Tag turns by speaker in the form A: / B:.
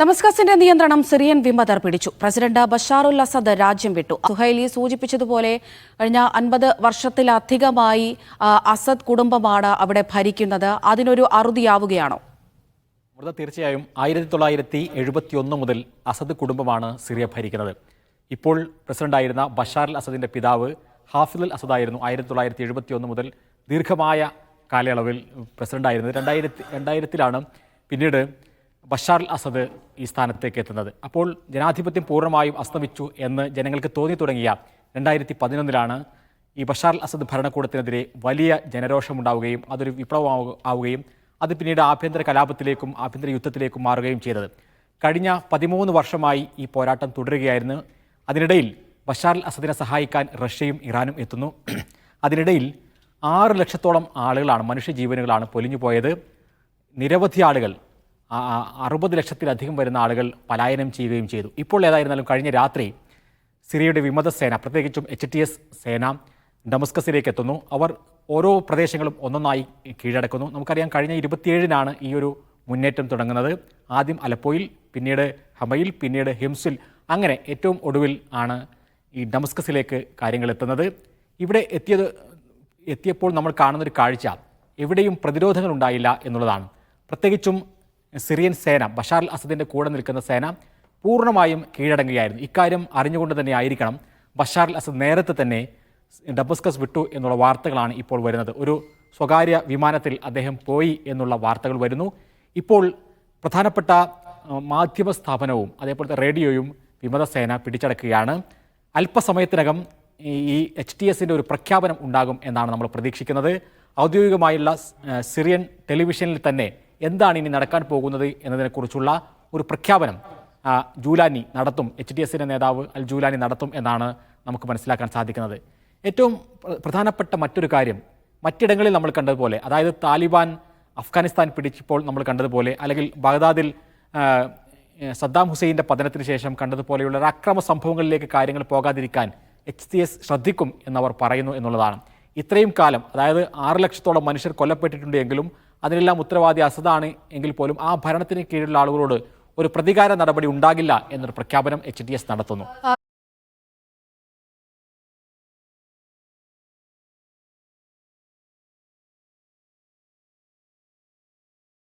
A: ദമസ്കസിന്റെ നിയന്ത്രണം സിറിയൻ വിമതർ പിടിച്ചു. പ്രസിഡന്റ് ബഷാറുൽ അസദ് രാജ്യം വിട്ടു. സുഹൈലി സൂചിപ്പിച്ചതുപോലെ കഴിഞ്ഞ അൻപത് വർഷത്തിലധികമായി അസദ് കുടുംബമാണ് അവിടെ ഭരിക്കുന്നത്. അതിനൊരു അറുതിയാവുകയാണോ?
B: തീർച്ചയായും ആയിരത്തി തൊള്ളായിരത്തി എഴുപത്തി ഒന്ന് മുതൽ അസദ് കുടുംബമാണ് സിറിയ ഭരിക്കുന്നത്. ഇപ്പോൾ പ്രസിഡന്റായിരുന്ന ബഷാർ അസദിന്റെ പിതാവ് ഹാഫിദുൽ അസദായിരുന്നു ആയിരത്തി തൊള്ളായിരത്തി എഴുപത്തി ഒന്ന് മുതൽ ദീർഘമായ കാലയളവിൽ പ്രസിഡന്റായിരുന്നത്. രണ്ടായിരത്തി രണ്ടായിരത്തിലാണ് പിന്നീട് ബഷാർ അൽ അസദ് ഈ സ്ഥാനത്തേക്ക് എത്തുന്നത്. അപ്പോൾ ജനാധിപത്യം പൂർണമായും അസ്തമിച്ചു എന്ന് ജനങ്ങൾക്ക് തോന്നി തുടങ്ങിയ രണ്ടായിരത്തി പതിനൊന്നിലാണ് ഈ ബഷാർ അൽ അസദ് ഭരണകൂടത്തിനെതിരെ വലിയ ജനരോഷമുണ്ടാവുകയും അതൊരു വിപ്ലവം ആവുകയും അത് പിന്നീട് ആഭ്യന്തര കലാപത്തിലേക്കും ആഭ്യന്തര യുദ്ധത്തിലേക്കും മാറുകയും ചെയ്തത്. കഴിഞ്ഞ പതിമൂന്ന് വർഷമായി ഈ പോരാട്ടം തുടരുകയായിരുന്നു. അതിനിടയിൽ ബഷാർ അൽ അസദിനെ സഹായിക്കാൻ റഷ്യയും ഇറാനും എത്തുന്നു. അതിനിടയിൽ ആറ് ലക്ഷത്തോളം ആളുകളാണ് മനുഷ്യജീവനുകളാണ് പൊലിഞ്ഞു പോയത് നിരവധി ആളുകൾ അറുപത് ലക്ഷത്തിലധികം വരുന്ന ആളുകൾ പലായനം ചെയ്യുകയും ചെയ്തു. ഇപ്പോൾ ഏതായിരുന്നാലും കഴിഞ്ഞ രാത്രി സിറിയയുടെ വിമത സേന പ്രത്യേകിച്ചും എച്ച് ടി എസ് സേന ഡമസ്കസിലേക്ക് എത്തുന്നു. അവർ ഓരോ പ്രദേശങ്ങളും ഒന്നൊന്നായി കീഴടക്കുന്നു. നമുക്കറിയാം കഴിഞ്ഞ ഇരുപത്തിയേഴിനാണ് ഈ ഒരു മുന്നേറ്റം തുടങ്ങുന്നത്. ആദ്യം അലപ്പോയിൽ പിന്നീട് ഹമയിൽ പിന്നീട് ഹിംസിൽ. അങ്ങനെ ഏറ്റവും ഒടുവിൽ ആണ് ഈ ഡമസ്കസിലേക്ക് കാര്യങ്ങൾ എത്തുന്നത്. ഇവിടെ എത്തിയത് എത്തിയപ്പോൾ നമ്മൾ കാണുന്നൊരു കാഴ്ച. എവിടെയും പ്രതിരോധങ്ങൾ ഉണ്ടായില്ല എന്നുള്ളതാണ്. പ്രത്യേകിച്ചും സിറിയൻ സേന ബഷാർ അൽ അസദിന്റെ കൂടെ നിൽക്കുന്ന സേന പൂർണമായും കീഴടങ്ങുകയായിരുന്നു. ഇക്കാര്യം അറിഞ്ഞുകൊണ്ട് തന്നെ ആയിരിക്കണം. ബഷാർ അൽ അസദ് നേരത്തെ തന്നെ ഡബസ്കസ് വിട്ടു എന്നുള്ള വാർത്തകളാണ് ഇപ്പോൾ വരുന്നത്. ഒരു സ്വകാര്യ വിമാനത്തിൽ അദ്ദേഹം പോയി എന്നുള്ള വാർത്തകൾ വരുന്നു. ഇപ്പോൾ പ്രധാനപ്പെട്ട മാധ്യമ സ്ഥാപനവും അതേപോലത്തെ റേഡിയോയും വിമതസേന പിടിച്ചടക്കുകയാണ്. അല്പസമയത്തിനകം ഈ- ഈ എച്ച് ടി എസിന്റെ ഒരു പ്രഖ്യാപനം ഉണ്ടാകും എന്നാണ് നമ്മൾ പ്രതീക്ഷിക്കുന്നത്. ഔദ്യോഗികമായുള്ള സിറിയൻ ടെലിവിഷനിൽ തന്നെ എന്താണ് ഇനി നടക്കാൻ പോകുന്നത് എന്നതിനെക്കുറിച്ചുള്ള ഒരു പ്രഖ്യാപനം ജൂലാനി നടത്തും. എച്ച് ഡി എസിന്റെ നേതാവ് അൽ ജൂലാനി നടത്തും എന്നാണ് നമുക്ക് മനസ്സിലാക്കാൻ സാധിക്കുന്നത്. ഏറ്റവും പ്രധാനപ്പെട്ട മറ്റൊരു കാര്യം മറ്റിടങ്ങളിൽ നമ്മൾ കണ്ടതുപോലെ അതായത് താലിബാൻ അഫ്ഗാനിസ്ഥാൻ പിടിച്ചപ്പോൾ നമ്മൾ കണ്ടതുപോലെ അല്ലെങ്കിൽ ബഗ്ദാദിൽ സദ്ദാം ഹുസൈന്റെ പതനത്തിന് ശേഷം കണ്ടതുപോലെയുള്ള ഒരു അക്രമ സംഭവങ്ങളിലേക്ക് കാര്യങ്ങൾ പോകാതിരിക്കാൻ എച്ച് സി എസ് ശ്രദ്ധിക്കും എന്നവർ പറയുന്നു എന്നുള്ളതാണ്. ഇത്രയും കാലം അതായത് ആറ് ലക്ഷത്തോളം മനുഷ്യർ കൊല്ലപ്പെട്ടിട്ടുണ്ട് എങ്കിലും അതിനെല്ലാം ഉത്തരവാദി അസദാണ് എങ്കിൽ പോലും ആ ഭരണത്തിന് കീഴിലുള്ള ആളുകളോട് ഒരു പ്രതികാര നടപടി ഉണ്ടാകില്ല എന്നൊരു പ്രഖ്യാപനം എച്ച് നടത്തുന്നു.